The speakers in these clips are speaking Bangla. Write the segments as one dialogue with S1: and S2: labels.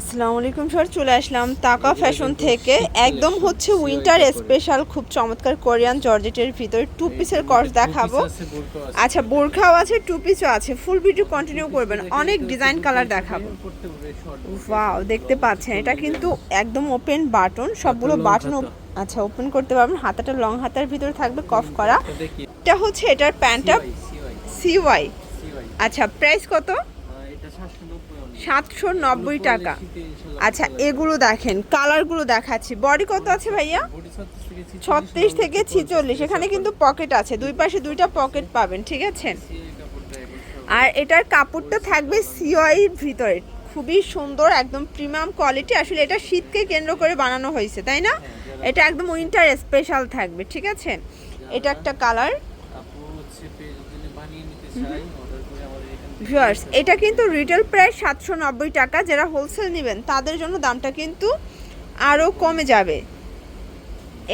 S1: আসসালামু আলাইকুম স্যার চলে আসলাম তাকা ফ্যাশন থেকে। একদম হচ্ছে উইন্টার স্পেশাল খুব চমৎকার কোরিয়ান জর্জেটের ভিতরে টু পিসের কর্স দেখাবো। আচ্ছা বোরখাও আছে টু পিসও আছে। ফুল ভিডিও কন্টিনিউ করবেন অনেক ডিজাইন কালার দেখাবো। ওয়াও দেখতে পাচ্ছেন এটা কিন্তু একদম ওপেন বাটন সবগুলো বাটন আচ্ছা ওপেন করতে পারবেন হাতাটা লং হাতার ভিতরে থাকবে কফ করা। এটা হচ্ছে এটার প্যান্টটা সিওয়াই আচ্ছা প্রাইস কত? সাতশো নব্বই টাকা। আচ্ছা এগুলো দেখেন কালারগুলো দেখাচ্ছি। বডি কত আছে ভাইয়া? ছত্রিশ থেকে ছিচল্লিশ এখানে কিন্তু পকেট আছে। দুই পাশে দুইটা পকেট পাবেন ঠিক আছে? আর এটার কাপড়টা থাকবে সিওয়াইয়ের ভিতরে। খুবই সুন্দর একদম প্রিমিয়াম কোয়ালিটি। আসলে এটা শীতকে কেন্দ্র করে বানানো হয়েছে তাই না? এটা একদম উইন্টার স্পেশাল থাকবে ঠিক আছে? এটা একটা কালার। ভিউয়ার্স এটা কিন্তু রিটেল প্রাইস সাতশো নব্বই টাকা যারা হোলসেল নেবেন, তাদের জন্য দামটা কিন্তু আরও কমে যাবে।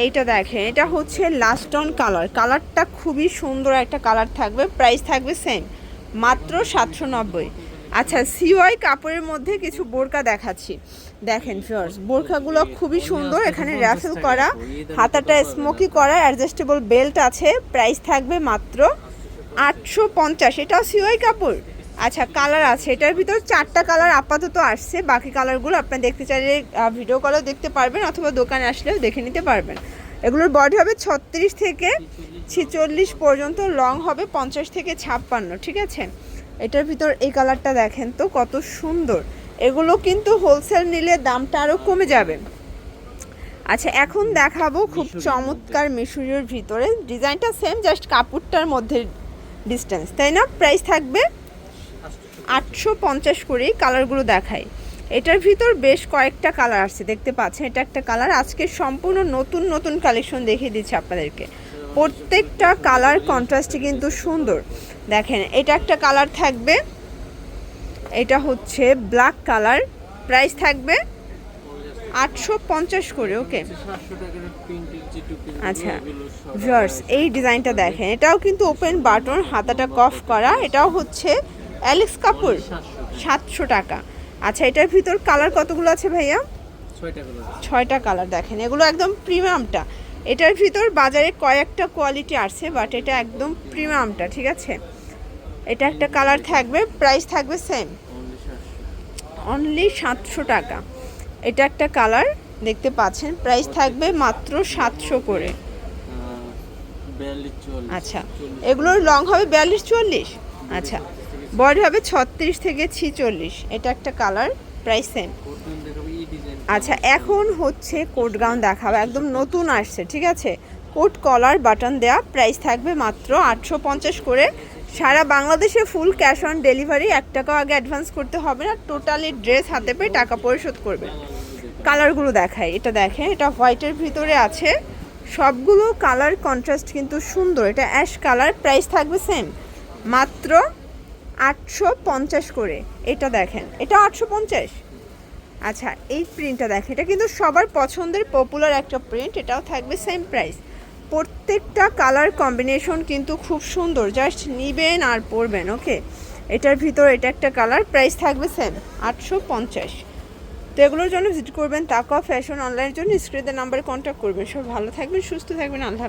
S1: এইটা দেখেন, এটা হচ্ছে লাস্টন কালার কালারটা খুবই সুন্দর একটা কালার থাকবে প্রাইস থাকবে সেম মাত্র সাতশো নব্বই। আচ্ছা সিওয়াই কাপড়ের মধ্যে কিছু বোরকা দেখাচ্ছি। দেখেন ফিওর্স বোরখাগুলো খুবই সুন্দর, এখানে র্যাফেল করা, হাতাটা স্মোকি করা অ্যাডজাস্টেবল বেল্ট আছে প্রাইস থাকবে মাত্র আটশো পঞ্চাশ এটাও সিওয়াই কাপড়? আচ্ছা কালার আছে এটার ভিতর চারটা কালার আপাতত আসছে বাকি কালারগুলো আপনি দেখতে চাইলে ভিডিও কলেও দেখতে পারবেন অথবা দোকানে আসলেও দেখে নিতে পারবেন। এগুলোর বডি হবে ছত্রিশ থেকে ছিচল্লিশ পর্যন্ত লং হবে পঞ্চাশ থেকে ছাপ্পান্ন ঠিক আছে? এটার ভিতর এই কালারটা দেখেন তো কত সুন্দর। এগুলো কিন্তু হোলসেল নিলে দামটা আরও কমে যাবে। আচ্ছা এখন দেখাবো খুব চমৎকার মিশরীয়র ভিতরে। ডিজাইনটা সেম জাস্ট কাপড়টার মধ্যে ডিস্টেন্স তাই না? প্রাইস থাকবে আটশো পঞ্চাশ করেই কালারগুলো দেখায় এটার ভিতর বেশ কয়েকটা কালার আসছে, দেখতে পাচ্ছেন? এটা একটা কালার আজকে সম্পূর্ণ নতুন নতুন কালেকশন দেখিয়ে দিচ্ছে আপনাদেরকে। প্রত্যেকটা কালার কন্ট্রাস্টই কিন্তু সুন্দর। দেখেন, এটা একটা কালার থাকবে, এটা হচ্ছে ব্ল্যাক কালার প্রাইস থাকবে আটশো পঞ্চাশ করে ওকে? আচ্ছা ভিউয়ার্স এই ডিজাইনটা দেখেন এটাও কিন্তু ওপেন বাটন হাতাটা কফ করা এটাও হচ্ছে অ্যালেক্স কাপুর সাতশো টাকা। আচ্ছা এটার ভিতর কালার কতগুলো আছে ভাইয়া? ছয়টা কালার দেখেন এগুলো একদম প্রিমিয়ামটা। এটার ভিতর বাজারে কয়েকটা কোয়ালিটি আসছে বাট এটা একদম প্রিমিয়ামটা ঠিক আছে? এটা একটা কালার থাকবে প্রাইস থাকবে সেম। অনলি সাতশো টাকা। এটা একটা কালার দেখতে পাচ্ছেন। প্রাইস থাকবে মাত্র সাতশো করে। আচ্ছা এগুলোর লং হবে বিয়াল্লিশ চুয়াল্লিশ? আচ্ছা বডি হবে ছত্রিশ থেকে ছিচল্লিশ। এটা একটা কালার প্রাইস সেম আচ্ছা এখন হচ্ছে কোট গাউন দেখাবো একদম নতুন আসছে ঠিক আছে? কোট কলার বাটন দেয়া প্রাইস থাকবে মাত্র আটশো পঞ্চাশ করে। সারা বাংলাদেশে ফুল ক্যাশ অন ডেলিভারি এক টাকাও আগে অ্যাডভান্স করতে হবে না টোটালি ড্রেস হাতে পেয়ে টাকা পরিশোধ করবে। কালারগুলো দেখায় এটা দেখেন, এটা হোয়াইটের ভিতরে আছে। সবগুলো কালার কন্ট্রাস্ট কিন্তু সুন্দর, এটা অ্যাশ কালার প্রাইস থাকবে সেম মাত্র আটশো পঞ্চাশ করে, এটা দেখেন, এটা আটশো পঞ্চাশ। আচ্ছা এই প্রিন্টটা দেখেন, এটা কিন্তু সবার পছন্দের পপুলার একটা প্রিন্ট এটাও থাকবে সেম প্রাইস প্রত্যেকটা কালার কম্বিনেশন কিন্তু খুব সুন্দর। জাস্ট নিবেন আর পরবেন ওকে এটার ভিতর এটা একটা কালার প্রাইস থাকবে সেম আটশো পঞ্চাশ। তো এগুলোর জন্য ভিজিট করবেন তাকা ফ্যাশন অনলাইনের জন্য স্ক্রিনের নাম্বারে কন্ট্যাক্ট করবেন। সব ভালো থাকবেন, সুস্থ থাকবেন, আল্লাহ